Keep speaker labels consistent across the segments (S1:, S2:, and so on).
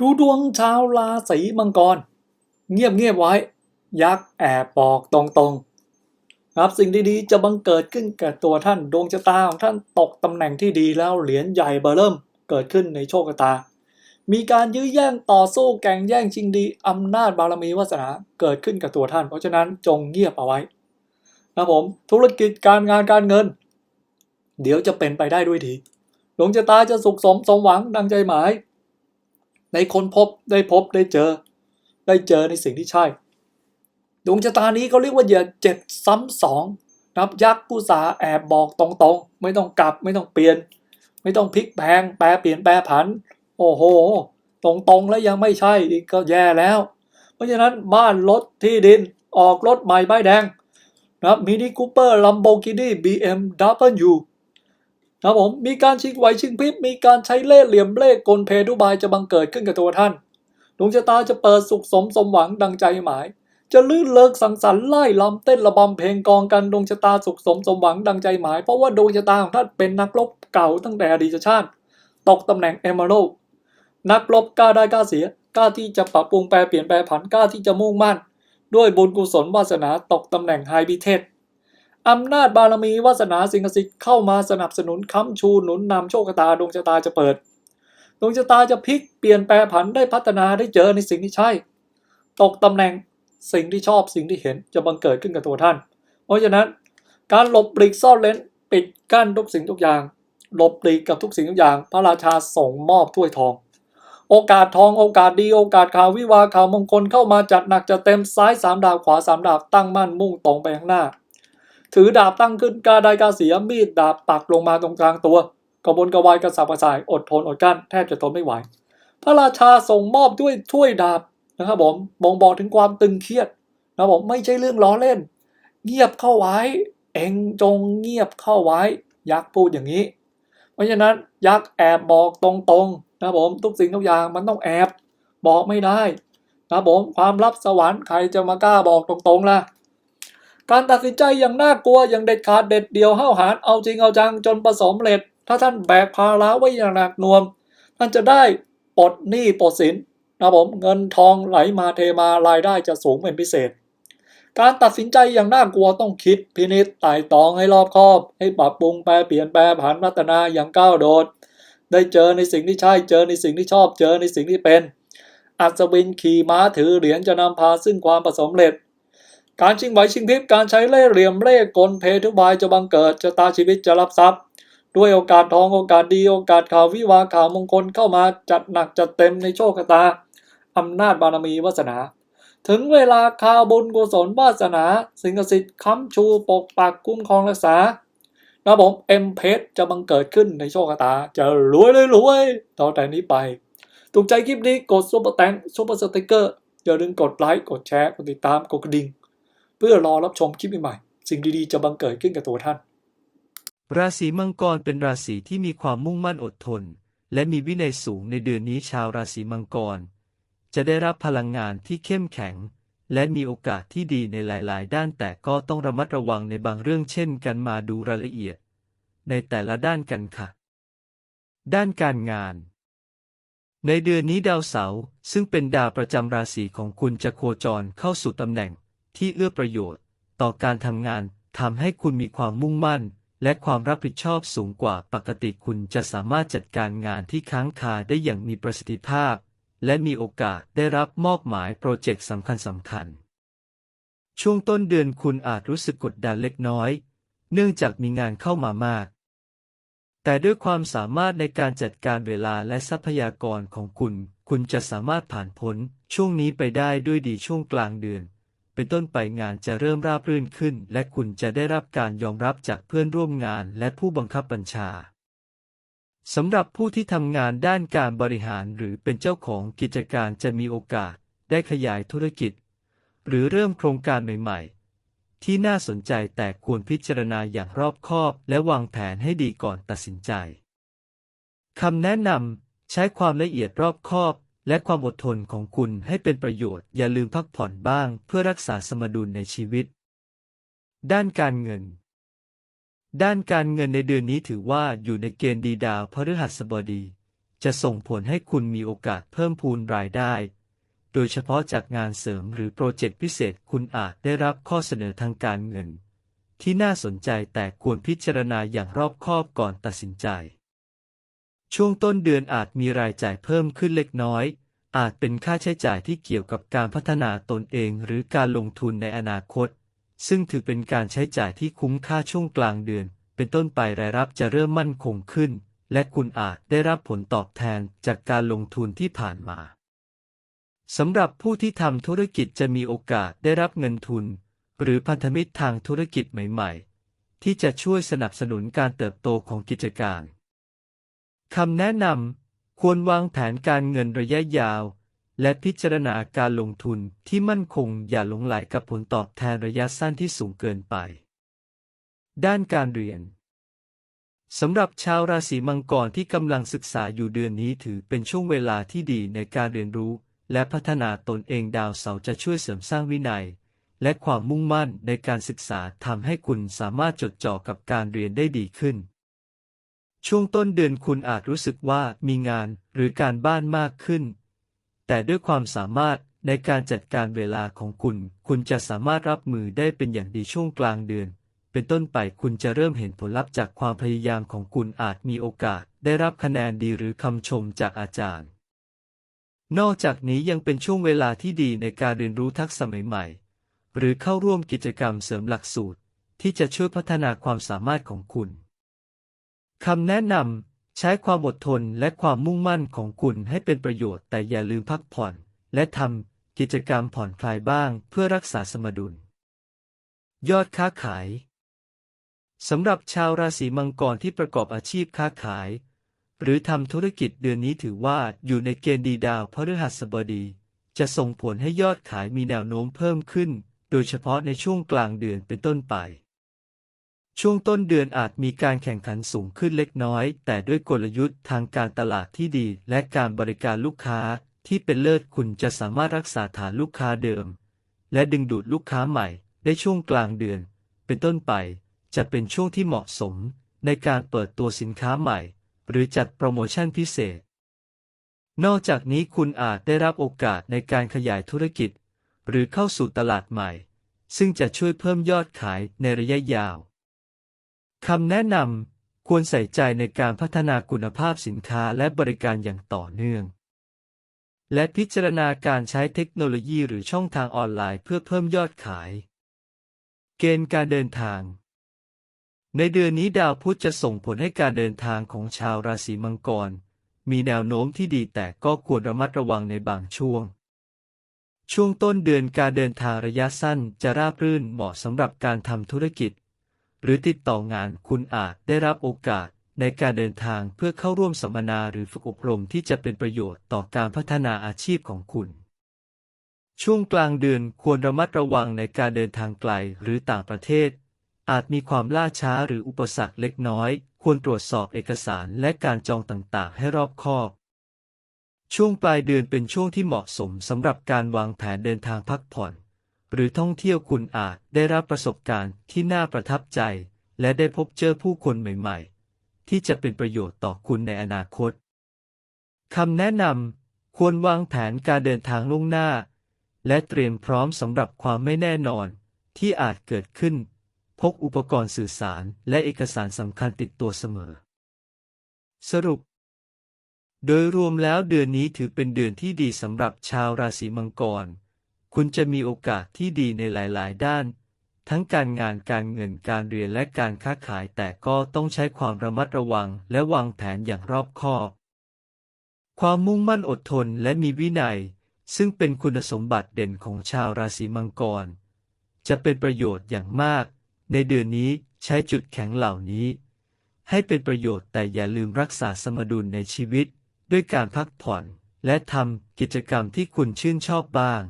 S1: ดูดวงชาวราศีมังกร เงียบเงียบๆไว้ ยักษ์แอบบอกตรงๆครับสิ่งดีๆจะบังเกิดขึ้นกับตัวท่านดวงชะตาของท่านตกตำแหน่งที่ดีแล้วเหรียญใหญ่เบอร์เริ่มเกิดขึ้นในโชคชะตา มีการยื้อแย่งต่อสู้แข่งแย่งชิงดีอำนาจบารมีวาสนาเกิดขึ้นกับตัวท่าน เพราะฉะนั้นจงเงียบเอาไว้นะผมธุรกิจการงานการเงิน เดี๋ยวจะเป็นไปได้ด้วยดีดวงชะตาจะสุขสมสมหวังดังใจหมาย ในคนพบได้พบได้เจอ ได้เจอในสิ่งที่ใช่ ดวงชะตานี้เขาเรียกว่าอย่าเจ็ดซ้ำสองนับยักษ์ผู้สาแอบบอกตรงๆ ไม่ต้องกลับไม่ต้องเปลี่ยน ไม่ต้องพลิกแพลงแปลเปลี่ยนแปลผัน โอ้โห ตรงๆแล้วยังไม่ใช่อีกก็แย่แล้ว เพราะฉะนั้นบ้านรถที่ดินออกรถใหม่ป้ายแดงนะมินิคูเปอร์ลัมโบกินีบีเอ็มดับเบิลยู นะครับผมมีการชิงไหวชิงพริบมีการใช้เล่ห์เหลี่ยมเล่กลเพทุบายจะบังเกิดขึ้นกับตัวท่านดวงชะตาจะเปิดสุขสมสมหวังดังใจหมาย จะลื่นเลิกสังสรรค์ไล่ลำเต้นระบำเพลงกองกันดวงชะตาสุขสมสมหวังดังใจหมาย เพราะว่าดวงชะตาของท่านเป็นนักรบเก่าตั้งแต่อดีตชาติ ตกตำแหน่งเอม r ร l นักรบกล้าได้กล้าเสียกล้าที่จะปรับปรุงแปลเปลี่ยนแปลผันกล้าที่จะมุ่งมั่น ด้วยบุญกุศลวาสนาตกตำแหน่งไฮบิเทส อำนาจบารมีวาสนาสิ่งศักดิ์สิทธิ์เข้ามาสนับสนุนค้ำชูหนุนนำโชคชะตาดวงชะตาจะเปิดดวงชะตาจะพลิกเปลี่ยนแปลผันได้พัฒนาได้เจอในสิ่งที่ใช่ ตกตำแหน่งสิ่งที่ชอบสิ่งที่เห็นจะบังเกิดขึ้นกับตัวท่าน เพราะฉะนั้นการหลบปลีกซ่อนเลนปิดกั้นทุกสิ่งทุกอย่างหลบปลีกกับทุกสิ่งทุกอย่าง พระราชาส่งมอบถ้วยทอง โอกาสทองโอกาสดีโอกาสข่าววิวาข่าวมงคลเข้ามาจัดหนักจัดเต็มซ้ายสามดาบขวาสามดาบตั้งมั่นมุ่งตรงไปข้างหน้า ถือดาบตั้งขึ้นกาได้กาเสียมีดดาบปักลงมาตรงกลางตัวกระบนกระวายกระสับกระส่ายอดทนอดกั้นแทบจะทนไม่ไหว พระราชาส่งมอบด้วยถ้วยดาบนะครับผมบ่งบอกถึงความตึงเครียดนะครับผมไม่ใช่เรื่องล้อเล่น เงียบเข้าไว้ เองจงเงียบเข้าไว้ ยักษ์พูดอย่างนี้ เพราะฉะนั้นยักษ์แอบบอกตรงๆนะครับผมทุกสิ่งทุกอย่างมันต้องแอบบอกไม่ได้นะครับผมความลับสวรรค์ใครจะมากล้าบอกตรงๆล่ะ การตัดสินใจอย่างน่ากลัวอย่างเด็ดขาดเด็ดเดี่ยวห้าวหาญเอาจริงเอาจังจนประสมเร็จ ถ้าท่านแบกภาระไว้อย่างหนักหน่วงท่านจะได้ปลดหนี้ปลดสินนะผมเงินทองไหลมาเทมารายได้จะสูงเป็นพิเศษ การตัดสินใจอย่างน่ากลัวต้องคิดพินิจไต่ตองให้รอบคอบ ให้ปรับปรุงแปลเปลี่ยนแปลผันพัฒนาอย่างก้าวโดด ได้เจอในสิ่งที่ใช่เจอในสิ่งที่ชอบเจอในสิ่งที่เป็น อัศวินขี่ม้าถือเหรียญจะนำพาซึ่งความประสมเร็จ การชิงไหวชิงพริบการใช้เล่ห์เหลี่ยมเล่ห์กลเพทุบายจะบังเกิดชะตาชีวิตจะรับทรัพย์ ด้วยโอกาสทองโอกาสดีโอกาสข่าววิวาข่าวมงคลเข้ามาจัดหนักจัดเต็มในโชคชะตาอำนาจบารมีวาสนา ถึงเวลาข่าวบุญกุศลวาสนา สิ่งศักดิ์สิทธิ์ค้ำชูปกปักคุ้มครองรักษาระบบเอ็มเพชจะบังเกิดขึ้นในโชคชะตา จะรวยเลยรวยต่อแต่นี้ไปถูกใจคลิปนี้กดซุปเปอร์แตงซุปเปอร์สติกเกอร์อย่าลืมกดไลค์กดแชร์กดติดตามกดกระดิ่ง เพื่อรอรับชมคลิปใหม่ๆสิ่งดีๆจะบังเกิดขึ้นกับตัวท่าน
S2: ราศีมังกรเป็นราศีที่มีความมุ่งมั่นอดทน และมีวินัยสูงในเดือนนี้ชาวราศีมังกร จะได้รับพลังงานที่เข้มแข็ง และมีโอกาสที่ดีในหลาย ๆ ด้านแต่ก็ต้องระมัดระวังในบางเรื่องเช่นกันมาดูรายละเอียด ในแต่ละด้านกันค่ะ ด้านการงานในเดือนนี้ดาวเสาร์ซึ่งเป็นดาวประจำราศีของคุณจะโคจรเข้าสู่ตำแหน่ง ที่เอื้อประโยชน์ ต่อการทำงานทำให้คุณมีความมุ่งมั่น และความรับผิดชอบสูงกว่าปกติคุณจะสามารถจัดการงานที่ค้างคาได้อย่างมีประสิทธิภาพ และมีโอกาสได้รับมอบหมายโปรเจกต์สำคัญสำคัญ ช่วงต้นเดือนคุณอาจรู้สึกกดดันเล็กน้อย เนื่องจากมีงานเข้ามามากแต่ด้วยความสามารถในการจัดการเวลาและทรัพยากรของคุณ คุณจะสามารถผ่านพ้นช่วงนี้ไปได้ด้วยดีช่วงกลางเดือน เป็นต้นไปงานจะเริ่มราบรื่นขึ้น และคุณจะได้รับการยอมรับจากเพื่อนร่วมงานและผู้บังคับบัญชาสำหรับผู้ที่ทำงานด้านการบริหารหรือเป็นเจ้าของกิจการจะมีโอกาสได้ขยายธุรกิจ หรือเริ่มโครงการใหม่ ๆ ที่น่าสนใจแต่ควรพิจารณาอย่างรอบคอบ และวางแผนให้ดีก่อนตัดสินใจคำแนะนำใช้ความละเอียดรอบคอบ และความอดทนของคุณให้เป็นประโยชน์ อย่าลืมพักผ่อนบ้างเพื่อรักษาสมดุลในชีวิต ด้านการเงิน ด้านการเงินในเดือนนี้ถือว่าอยู่ในเกณฑ์ดีดาวพฤหัสบดี จะส่งผลให้คุณมีโอกาสเพิ่มพูนรายได้ โดยเฉพาะจากงานเสริมหรือโปรเจกต์พิเศษคุณอาจได้รับข้อเสนอทางการเงิน ที่น่าสนใจแต่ควรพิจารณาอย่างรอบคอบก่อนตัดสินใจ ช่วงต้นเดือนอาจมีรายจ่ายเพิ่มขึ้นเล็กน้อย อาจเป็นค่าใช้จ่ายที่เกี่ยวกับการพัฒนาตนเองหรือการลงทุนในอนาคต ซึ่งถือเป็นการใช้จ่ายที่คุ้มค่าช่วงกลางเดือน เป็นต้นไปรายรับจะเริ่มมั่นคงขึ้น และคุณอาจได้รับผลตอบแทนจากการลงทุนที่ผ่านมาสำหรับผู้ที่ทำธุรกิจจะมีโอกาสได้รับเงินทุน หรือพันธมิตรทางธุรกิจใหม่ ๆ ที่จะช่วยสนับสนุนการเติบโตของกิจการ คำแนะนำควรวางแผนการเงินระยะยาว และพิจารณาการลงทุนที่มั่นคงอย่าหลงไหลกับผลตอบแทนระยะสั้นที่สูงเกินไป ด้านการเรียนสำหรับชาวราศีมังกรที่กำลังศึกษาอยู่เดือนนี้ถือเป็นช่วงเวลาที่ดีในการเรียนรู้ และพัฒนาตนเองดาวเสาร์จะช่วยเสริมสร้างวินัย และความมุ่งมั่นในการศึกษาทำให้คุณสามารถจดจ่อกับการเรียนได้ดีขึ้น ช่วงต้นเดือนคุณอาจรู้สึกว่ามีงานหรือการบ้านมากขึ้น แต่ด้วยความสามารถในการจัดการเวลาของคุณ คุณจะสามารถรับมือได้เป็นอย่างดีช่วงกลางเดือน เป็นต้นไปคุณจะเริ่มเห็นผลลัพธ์จากความพยายามของคุณอาจมีโอกาส ได้รับคะแนนดีหรือคำชมจากอาจารย์ นอกจากนี้ยังเป็นช่วงเวลาที่ดีในการเรียนรู้ทักษะใหม่ๆ หรือเข้าร่วมกิจกรรมเสริมหลักสูตร ที่จะช่วยพัฒนาความสามารถของคุณ คำแนะนำใช้ความอดทนและความมุ่งมั่นของคุณให้เป็นประโยชน์ แต่อย่าลืมพักผ่อน และทำกิจกรรมผ่อนคลายบ้างเพื่อรักษาสมดุล ยอดค้าขายสำหรับชาวราศีมังกรที่ประกอบอาชีพค้าขาย หรือทำธุรกิจเดือนนี้ถือว่าอยู่ในเกณฑ์ดีดาวพฤหัสบดี จะส่งผลให้ยอดขายมีแนวโน้มเพิ่มขึ้น โดยเฉพาะในช่วงกลางเดือนเป็นต้นไป ช่วงต้นเดือนอาจมีการแข่งขันสูงขึ้นเล็กน้อย แต่ด้วยกลยุทธ์ทางการตลาดที่ดี และการบริการลูกค้าที่เป็นเลิศคุณจะสามารถรักษาฐานลูกค้าเดิม และดึงดูดลูกค้าใหม่ ได้ช่วงกลางเดือน เป็นต้นไป จะเป็นช่วงที่เหมาะสม ในการเปิดตัวสินค้าใหม่ หรือจัดโปรโมชั่นพิเศษ นอกจากนี้คุณอาจได้รับโอกาสในการขยายธุรกิจ หรือเข้าสู่ตลาดใหม่ ซึ่งจะช่วยเพิ่มยอดขายในระยะยาว คำแนะนำควรใส่ใจในการพัฒนาคุณภาพสินค้าและบริการอย่างต่อเนื่อง และพิจารณาการใช้เทคโนโลยีหรือช่องทางออนไลน์เพื่อเพิ่มยอดขาย เกณฑ์การเดินทาง ในเดือนนี้ดาวพุธจะส่งผลให้การเดินทางของชาวราศีมังกร มีแนวโน้มที่ดีแต่ก็ควรระมัดระวังในบางช่วงช่วงต้นเดือนการเดินทางระยะสั้นจะราบรื่นเหมาะสำหรับการทำธุรกิจ หรือติดต่องานคุณอาจได้รับโอกาสในการเดินทางเพื่อเข้าร่วมสัมมนาหรือฝึกอบรมที่จะเป็นประโยชน์ต่อการพัฒนาอาชีพของคุณ ช่วงกลางเดือนควรระมัดระวังในการเดินทางไกลหรือต่างประเทศ อาจมีความล่าช้าหรืออุปสรรคเล็กน้อย ควรตรวจสอบเอกสารและการจองต่างๆ ให้รอบคอบ ช่วงปลายเดือนเป็นช่วงที่เหมาะสมสำหรับการวางแผนเดินทางพักผ่อน หรือท่องเที่ยวคุณอาจได้รับประสบการณ์ที่น่าประทับใจ และได้พบเจอผู้คนใหม่ ๆ ที่จะเป็นประโยชน์ต่อคุณในอนาคตคำแนะนำควรวางแผนการเดินทางล่วงหน้า และเตรียมพร้อมสำหรับความไม่แน่นอนที่อาจเกิดขึ้น พกอุปกรณ์สื่อสารและเอกสารสำคัญติดตัวเสมอ สรุป โดยรวมแล้วเดือนนี้ถือเป็นเดือนที่ดีสำหรับชาวราศีมังกร คุณจะมีโอกาสที่ดีในหลาย ๆ ด้าน ทั้งการงานการเงินการเรียนและการค้าขายแต่ก็ต้องใช้ความระมัดระวังและวางแผนอย่างรอบคอบ ความมุ่งมั่นอดทนและมีวินัย ซึ่งเป็นคุณสมบัติเด่นของชาวราศีมังกร จะเป็นประโยชน์อย่างมาก ในเดือนนี้ใช้จุดแข็งเหล่านี้ ให้เป็นประโยชน์แต่อย่าลืมรักษาสมดุลในชีวิต ด้วยการพักผ่อน และทำกิจกรรมที่คุณชื่นชอบบ้าง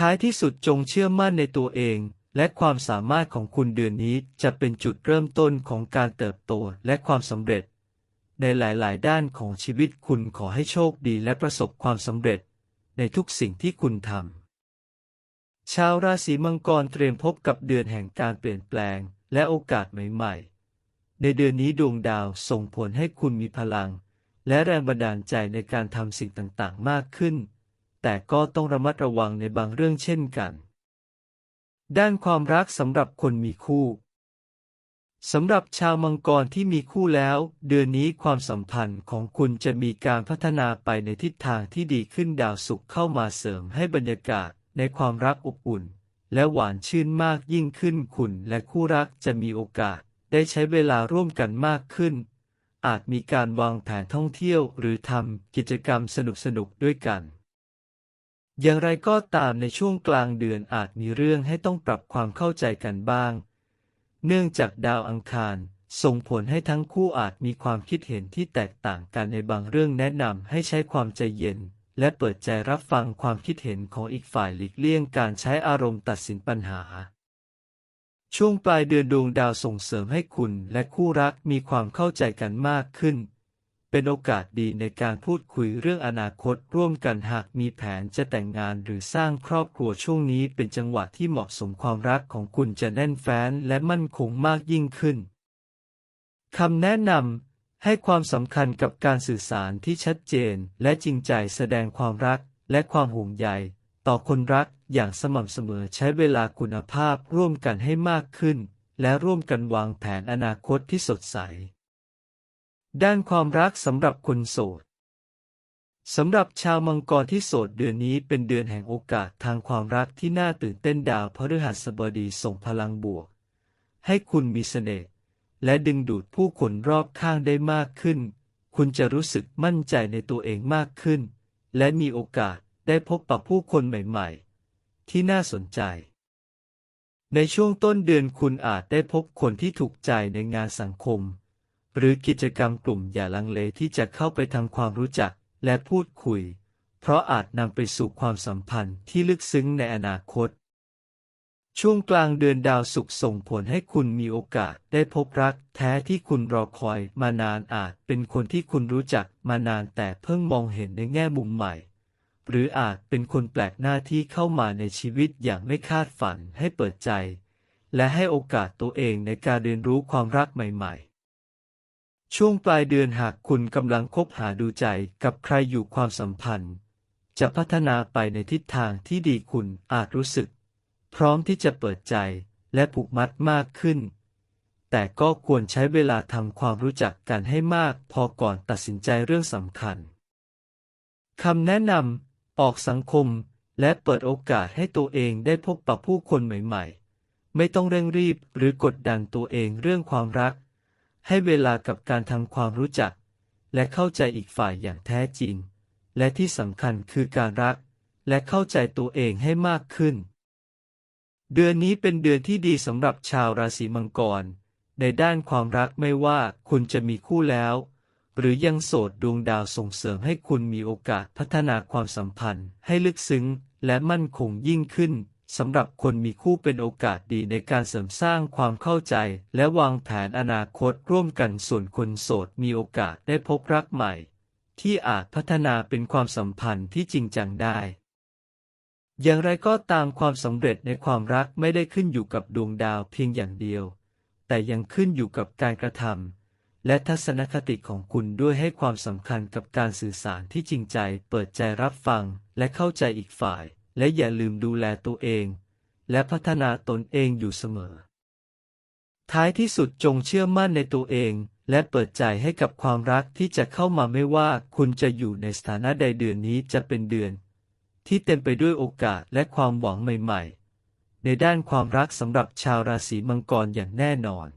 S2: ท้ายที่สุดจงเชื่อมั่นในตัวเอง และความสามารถของคุณเดือนนี้จะเป็นจุดเริ่มต้นของการเติบโตและความสำเร็จ ในหลาย ๆ ด้านของชีวิตคุณขอให้โชคดีและประสบความสำเร็จ ในทุกสิ่งที่คุณทำ ชาวราศีมังกรเตรียมพบกับเดือนแห่งการเปลี่ยนแปลง และโอกาสใหม่ ๆ ในเดือนนี้ดวงดาวส่งผลให้คุณมีพลัง และแรงบันดาลใจในการทำสิ่งต่าง ๆ มากขึ้น แต่ก็ต้องระมัดระวังในบางเรื่องเช่นกัน ด้านความรักสำหรับคนมีคู่สำหรับชาวมังกรที่มีคู่แล้ว เดือนนี้ความสัมพันธ์ของคุณจะมีการพัฒนาไปในทิศทางที่ดีขึ้นดาวศุกร์เข้ามาเสริมให้บรรยากาศในความรักอบอุ่น และหวานชื่นมากยิ่งขึ้นคุณและคู่รักจะมีโอกาสได้ใช้เวลาร่วมกันมากขึ้น อาจมีการวางแผนท่องเที่ยวหรือทำกิจกรรมสนุกๆด้วยกัน อย่างไรก็ตามในช่วงกลางเดือนอาจมีเรื่องให้ต้องปรับความเข้าใจกันบ้าง เนื่องจากดาวอังคาร ส่งผลให้ทั้งคู่อาจมีความคิดเห็นที่แตกต่างกันในบางเรื่องแนะนำให้ใช้ความใจเย็น และเปิดใจรับฟังความคิดเห็นของอีกฝ่ายหลีกเลี่ยงการใช้อารมณ์ตัดสินปัญหา ช่วงปลายเดือนดวงดาวส่งเสริมให้คุณและคู่รักมีความเข้าใจกันมากขึ้น เป็นโอกาสดีในการพูดคุยเรื่องอนาคตร่วมกันหากมีแผนจะแต่งงานหรือสร้างครอบครัวช่วงนี้เป็นจังหวะที่เหมาะสมความรักของคุณจะแน่นแฟ้นและมั่นคงมากยิ่งขึ้นคำแนะนำให้ความสำคัญกับการสื่อสารที่ชัดเจนและจริงใจแสดงความรักและความห่วงใยต่อคนรักอย่างสม่ำเสมอใช้เวลาคุณภาพร่วมกันให้มากขึ้น และร่วมกันวางแผนอนาคตที่สดใส ด้านความรักสำหรับคนโสดสำหรับชาวมังกรที่โสดเดือนนี้เป็นเดือนแห่งโอกาสทางความรักที่น่าตื่นเต้นดาวพฤหัสบดีส่งพลังบวก ให้คุณมีเสน่ห์และดึงดูดผู้คนรอบข้างได้มากขึ้น คุณจะรู้สึกมั่นใจในตัวเองมากขึ้น และมีโอกาสได้พบปะผู้คนใหม่ๆ ที่น่าสนใจ ในช่วงต้นเดือนคุณอาจได้พบคนที่ถูกใจในงานสังคม หรือกิจกรรมกลุ่มอย่าลังเลที่จะเข้าไปทำความรู้จักและพูดคุย เพราะอาจนำไปสู่ความสัมพันธ์ที่ลึกซึ้งในอนาคต ช่วงกลางเดือนดาวศุกร์ส่งผลให้คุณมีโอกาสได้พบรัก แท้ที่คุณรอคอยมานานอาจเป็นคนที่คุณรู้จักมานานแต่เพิ่งมองเห็นในแง่มุมใหม่ หรืออาจเป็นคนแปลกหน้าที่เข้ามาในชีวิตอย่างไม่คาดฝันให้เปิดใจ และให้โอกาสตัวเองในการเรียนรู้ความรักใหม่ ๆ ช่วงปลายเดือนหากคุณกำลังคบหาดูใจกับใครอยู่ความสัมพันธ์ จะพัฒนาไปในทิศทางที่ดีคุณอาจรู้สึก พร้อมที่จะเปิดใจและผูกมัดมากขึ้น แต่ก็ควรใช้เวลาทำความรู้จักกันให้มากพอก่อนตัดสินใจเรื่องสำคัญคำแนะนำออกสังคมและเปิดโอกาสให้ตัวเองได้พบปะผู้คนใหม่ ๆ ไม่ต้องเร่งรีบหรือกดดันตัวเองเรื่องความรัก ให้เวลากับการทำความรู้จัก และเข้าใจอีกฝ่ายอย่างแท้จริง และที่สำคัญคือการรัก และเข้าใจตัวเองให้มากขึ้น เดือนนี้เป็นเดือนที่ดีสำหรับชาวราศีมังกร ในด้านความรักไม่ว่าคุณจะมีคู่แล้ว หรือยังโสดดวงดาวส่งเสริมให้คุณมีโอกาสพัฒนาความสัมพันธ์ให้ลึกซึ้งและมั่นคงยิ่งขึ้น สำหรับคนมีคู่เป็นโอกาสดีในการเสริมสร้างความเข้าใจ และวางแผนอนาคตร่วมกันส่วนคนโสดมีโอกาสได้พบรักใหม่ ที่อาจพัฒนาเป็นความสัมพันธ์ที่จริงจังได้ อย่างไรก็ตามความสำเร็จในความรักไม่ได้ขึ้นอยู่กับดวงดาวเพียงอย่างเดียว แต่ยังขึ้นอยู่กับการกระทำและทัศนคติของคุณด้วยให้ความสำคัญกับการสื่อสารที่จริงใจ เปิดใจรับฟังและเข้าใจอีกฝ่าย และอย่าลืมดูแลตัวเอง และพัฒนาตนเองอยู่เสมอ ท้ายที่สุดจงเชื่อมั่นในตัวเอง และเปิดใจให้กับความรักที่จะเข้ามาไม่ว่าคุณจะอยู่ในสถานะใดเดือนนี้จะเป็นเดือน ที่เต็มไปด้วยโอกาสและความหวังใหม่ ๆ ในด้านความรักสำหรับชาวราศีมังกรอย่างแน่นอน